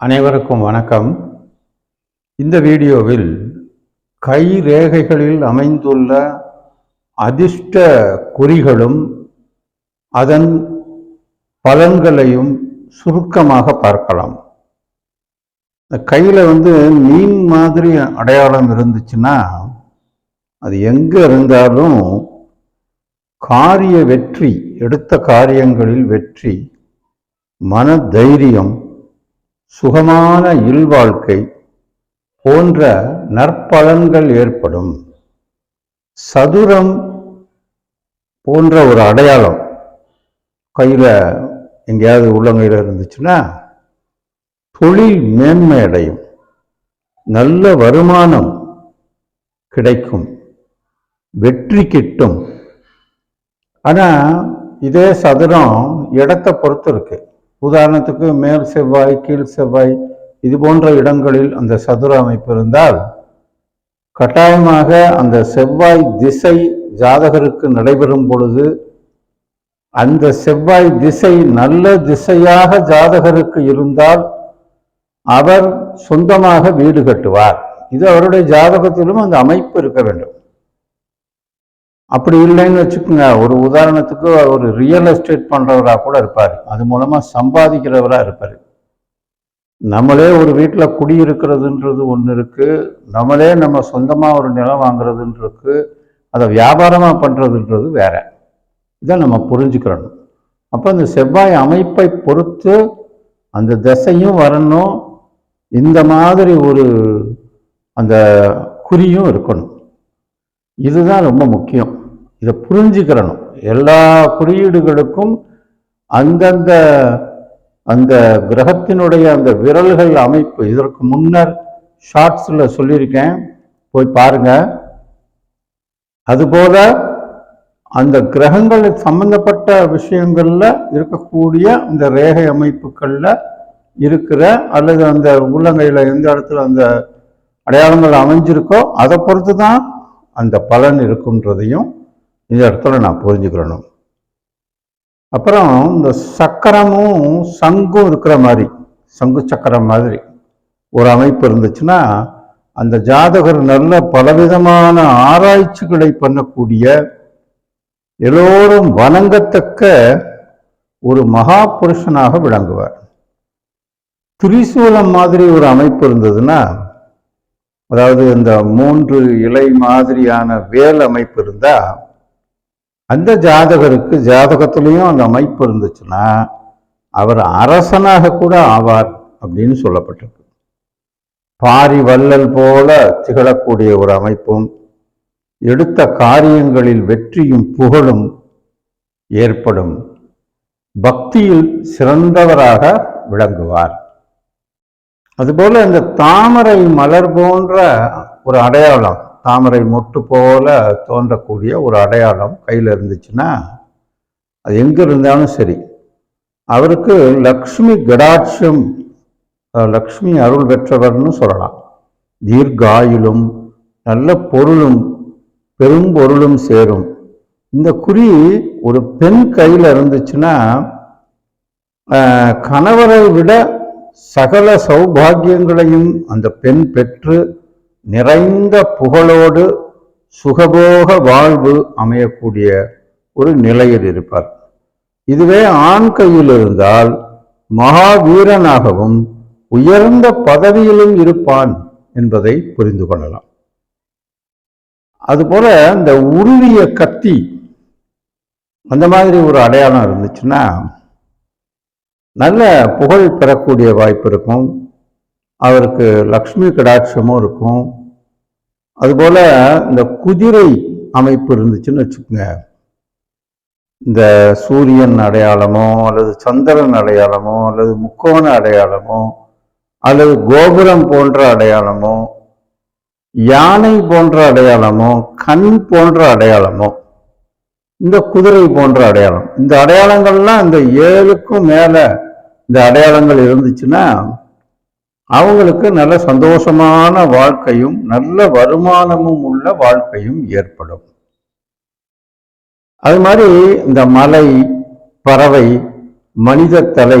அனைவருக்கும் வணக்கம். இந்த வீடியோவில் கை ரேகைகளில் அமைந்துள்ள அதிர்ஷ்ட குறிகளும் அதன் பலன்களையும் சுருக்கமாக பார்க்கலாம். இந்த கையில் வந்து மீன் மாதிரி அடையாளம் இருந்துச்சுன்னா அது எங்கே இருந்தாலும் காரிய வெற்றி எடுத்த காரியங்களில் வெற்றி மன தைரியம் சுகமான இல்வாழ்க்கை போன்ற நற்பலன்கள் ஏற்படும். சதுரம் போன்ற ஒரு அடையாளம். கையில் எங்கேயாவது உள்ளங்கையில் இருந்துச்சுன்னா தொழில் மேன்மை அடையும். நல்ல வருமானம் கிடைக்கும். வெற்றி கிட்டும். ஆனால் இதே சதுரம் இடத்தை பொறுத்து இருக்குது உதாரணத்துக்கு மேல் செவ்வாய் கீழ் செவ்வாய் இது போன்ற இடங்களில் அந்த சதுர அமைப்பு இருந்தால் கட்டாயமாக அந்த செவ்வாய் திசை ஜாதகருக்கு நடைபெறும் பொழுது அந்த செவ்வாய் திசை நல்ல திசையாக ஜாதகருக்கு இருந்தால் அவர் சொந்தமாக வீடு கட்டுவார். இது அவருடைய ஜாதகத்திலும் அந்த அமைப்பு இருக்க வேண்டும். அப்படி இல்லைன்னு வச்சுக்கோங்க. ஒரு உதாரணத்துக்கு ஒரு ரியல் எஸ்டேட் பண்ணுறவராக கூட இருப்பார். அது மூலமாக சம்பாதிக்கிறவராக இருப்பார். நம்மளே ஒரு வீட்டில் குடியிருக்கிறதுன்றது ஒன்று இருக்குது நம்மளே நம்ம சொந்தமாக ஒரு நிலம் வாங்குறதுன்னு அதை வியாபாரமாக பண்ணுறதுன்றது வேற. இதை நம்ம புரிஞ்சுக்கிறணும். அப்போ இந்த செவ்வாய் அமைப்பை பொறுத்து அந்த திசையும் வரணும். இந்த மாதிரி ஒரு அந்த குறியும் இருக்கணும். இதுதான் ரொம்ப முக்கியம். இதை புரிஞ்சுக்கிறணும். எல்லா குறியீடுகளுக்கும் அந்தந்த அந்த கிரகத்தினுடைய அந்த விரல்கள் அமைப்பு இதற்கு முன்னர் ஷார்ட்ஸில் சொல்லியிருக்கேன். போய் பாருங்க. அதுபோல அந்த கிரகங்கள் சம்பந்தப்பட்ட விஷயங்களில் இருக்கக்கூடிய அந்த ரேகை அமைப்புகளில் இருக்கிற அல்லது அந்த உள்ளங்கையில் எந்த இடத்துல அந்த அடையாளங்கள் அமைஞ்சிருக்கோ அதை பொறுத்து தான் அந்த பலன் இருக்குன்றதையும் இந்த இடத்துல நான் புரிஞ்சுக்கிறணும். அப்புறம் இந்த சக்கரமும் சங்கும் இருக்கிற மாதிரி சங்கு சக்கரம் மாதிரி ஒரு அமைப்பு இருந்துச்சுன்னா அந்த ஜாதகர் நல்ல பலவிதமான ஆராய்ச்சிகளை பண்ணக்கூடிய எல்லோரும் வணங்கத்தக்க ஒரு மகா புருஷனாக விளங்குவார். திரிசூலம் மாதிரி ஒரு அமைப்பு இருந்ததுன்னா அதாவது இந்த மூன்று இலை மாதிரியான வேல் அமைப்பு இருந்தால் அந்த ஜாதகருக்கு ஜாதகத்திலையும் அந்த அமைப்பு இருந்துச்சுன்னா அவர் அரசனாக கூட ஆவார் அப்படின்னு சொல்லப்பட்டிருக்கு. பாரி வள்ளல் போல திகழக்கூடிய ஒரு அமைப்பும் எடுத்த காரியங்களில் வெற்றியும் புகழும் ஏற்படும். பக்தியில் சிறந்தவராக விளங்குவார். அதுபோல் இந்த தாமரை மலர் போன்ற ஒரு அடையாளம் தாமரை மொட்டு போல தோன்றக்கூடிய ஒரு அடையாளம் கையில் இருந்துச்சுன்னா அது எங்கே இருந்தாலும் சரி. அவருக்கு லக்ஷ்மி கடாட்சம் லக்ஷ்மி அருள் பெற்றவர்னு சொல்லலாம். தீர்காயுளும் நல்ல பொருளும் பெரும் பொருளும் சேரும். இந்த குறி ஒரு பெண் கையில் இருந்துச்சுன்னா கணவரை விட சகல சௌபாகியங்களையும் அந்த பெண் பெற்று நிறைந்த புகழோடு சுகபோக வாழ்வு அமையக்கூடிய ஒரு நிலையில் இருப்பார். இதுவே ஆண் கையில் இருந்தால் மகாவீரனாகவும் உயர்ந்த பதவியிலும் இருப்பான் என்பதை புரிந்து கொள்ளலாம். அதுபோல இந்த உருவிய கத்தி அந்த மாதிரி ஒரு அடையாளம் இருந்துச்சுன்னா நல்ல புகழ் பெறக்கூடிய வாய்ப்பு இருக்கும். அவருக்கு லக்ஷ்மி கடாட்சமும் இருக்கும். அதுபோல் இந்த குதிரை அமைப்பு இருந்துச்சுன்னு வச்சுக்கோங்க. இந்த சூரியன் அடையாளமோ அல்லது சந்திரன் அடையாளமோ அல்லது முக்கோண அடையாளமோ அல்லது கோபுரம் போன்ற அடையாளமோ யானை போன்ற அடையாளமோ கண் போன்ற அடையாளமோ இந்த குதிரை போன்ற அடையாளம். இந்த அடையாளங்கள்லாம் இந்த ஏழுக்கும் மேலே இந்த அடையாளங்கள் இருந்துச்சுன்னா அவங்களுக்கு நல்ல சந்தோஷமான வாழ்க்கையும் நல்ல வருமானமும் உள்ள வாழ்க்கையும் ஏற்படும். அது மாதிரி இந்த மலை பறவை மனித தலை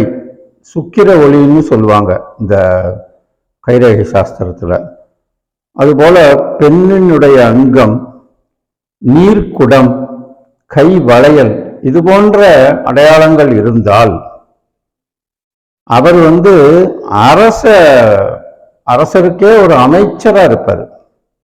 சுக்கிர ஒளின்னு சொல்லுவாங்க இந்த கைரேகை சாஸ்திரத்தில். அதுபோல பெண்ணினுடைய அங்கம் நீர்க்குடம் கை வளையல் இது போன்ற அடையாளங்கள் இருந்தால் அவர் வந்து அரச அரசருக்கே ஒரு அமைச்சரா இருப்பார்.